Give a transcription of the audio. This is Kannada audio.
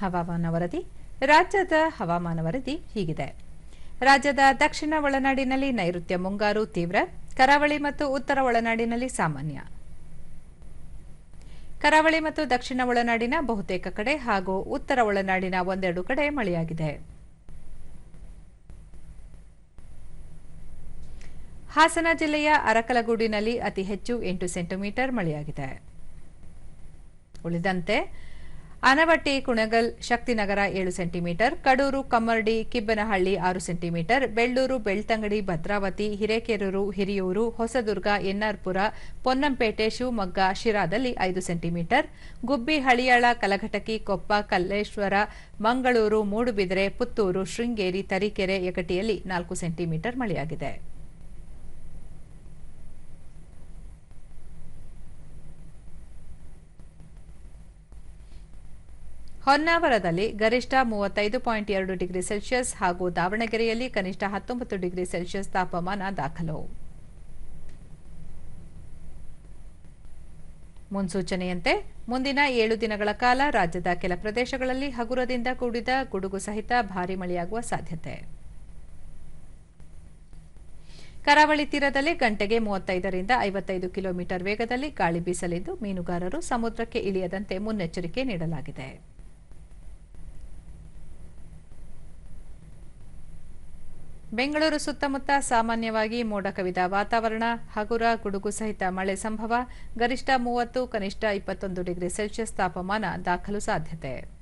ಹವಾಮಾನ ವರದಿ, ರಾಜ್ಯದ ಹವಾಮಾನ ವರದಿ ಹೀಗಿದೆ. ರಾಜ್ಯದ ದಕ್ಷಿಣ ಒಳನಾಡಿನಲ್ಲಿ ನೈಋತ್ಯ ಮುಂಗಾರು ತೀವ್ರ, ಕರಾವಳಿ ಮತ್ತು ಉತ್ತರ ಒಳನಾಡಿನಲ್ಲಿ ಸಾಮಾನ್ಯ. ಕರಾವಳಿ ಮತ್ತು ದಕ್ಷಿಣ ಒಳನಾಡಿನ ಬಹುತೇಕ ಕಡೆ ಹಾಗೂ ಉತ್ತರ ಒಳನಾಡಿನ ಒಂದೆರಡು ಕಡೆ ಮಳೆಯಾಗಿದೆ. ಹಾಸನ ಜಿಲ್ಲೆಯ ಅರಕಲಗೂಡಿನಲ್ಲಿ ಅತಿ ಹೆಚ್ಚು ಎಂಟು ಸೆಂಟಿಮೀಟರ್ ಮಳೆಯಾಗಿದೆ. ಉಳಿದಂತೆ ಆನವಟ್ಟಿ ಕುಣಗಲ್ ಶಕ್ತಿನಗರ ಏಳು ಸೆಂಟಿಮೀಟರ್, ಕಡೂರು ಕಮ್ಮರ್ಡಿ ಕಿಬ್ಬನಹಳ್ಳಿ ಆರು ಸೆಂಟಿಮೀಟರ್, ಬೆಳ್ಳೂರು ಬೆಳ್ತಂಗಡಿ ಭದ್ರಾವತಿ ಹಿರೇಕೆರೂರು ಹಿರಿಯೂರು ಹೊಸದುರ್ಗ ಎನ್ಆರ್ಪುರ ಪೊನ್ನಂಪೇಟೆ ಶಿವಮೊಗ್ಗ ಶಿರಾದಲ್ಲಿ ಐದು ಸೆಂಟಿಮೀಟರ್, ಗುಬ್ಬಿ ಹಳಿಯಾಳ ಕಲಘಟಕಿ ಕೊಪ್ಪ ಕಲ್ಲೇಶ್ವರ ಮಂಗಳೂರು ಮೂಡುಬಿದಿರೆ ಪುತ್ತೂರು ಶೃಂಗೇರಿ ತರೀಕೆರೆ ಯಗಟಿಯಲ್ಲಿ ನಾಲ್ಕು ಸೆಂಟಿಮೀಟರ್ ಮಳೆಯಾಗಿದೆ. ಹೊನ್ನಾವರದಲ್ಲಿ ಗರಿಷ್ಠ ಮೂವತ್ತೈದು ಪಾಯಿಂಟ್ ಎರಡು ಡಿಗ್ರಿ ಸೆಲ್ಸಿಯಸ್ ಹಾಗೂ ದಾವಣಗೆರೆಯಲ್ಲಿ ಕನಿಷ್ಠ ಹತ್ತೊಂಬತ್ತು ಡಿಗ್ರಿ ಸೆಲ್ಸಿಯಸ್ ತಾಪಮಾನ ದಾಖಲು. ಮುನ್ಸೂಚನೆಯಂತೆ, ಮುಂದಿನ ಏಳು ದಿನಗಳ ಕಾಲ ರಾಜ್ಯದ ಕೆಲ ಪ್ರದೇಶಗಳಲ್ಲಿ ಹಗುರದಿಂದ ಕೂಡಿದ ಗುಡುಗು ಸಹಿತ ಭಾರೀ ಮಳೆಯಾಗುವ ಸಾಧ್ಯತೆ. ಕರಾವಳಿ ತೀರದಲ್ಲಿ ಗಂಟೆಗೆ ಮೂವತ್ತೈದರಿಂದ ಐವತ್ತೈದು ಕಿಲೋಮೀಟರ್ ವೇಗದಲ್ಲಿ ಗಾಳಿ ಬೀಸಲಿದ್ದು, ಮೀನುಗಾರರು ಸಮುದ್ರಕ್ಕೆ ಇಳಿಯದಂತೆ ಮುನ್ನೆಚ್ಚರಿಕೆ ನೀಡಲಾಗಿದೆ. ಬೆಂಗಳೂರು ಸುತ್ತಮುತ್ತ ಸಾಮಾನ್ಯವಾಗಿ ಮೋಡ ಕವಿದ ವಾತಾವರಣ, ಹಗುರ, ಗುಡುಗು ಸಹಿತ ಮಳೆ ಸಂಭವ, ಗರಿಷ್ಠ ಮೂವತ್ತು, ಕನಿಷ್ಠ ಇಪ್ಪತ್ತೊಂದು ಡಿಗ್ರಿ ಸೆಲ್ಸಿಯಸ್ ತಾಪಮಾನ ದಾಖಲು ಸಾಧ್ಯತೆ.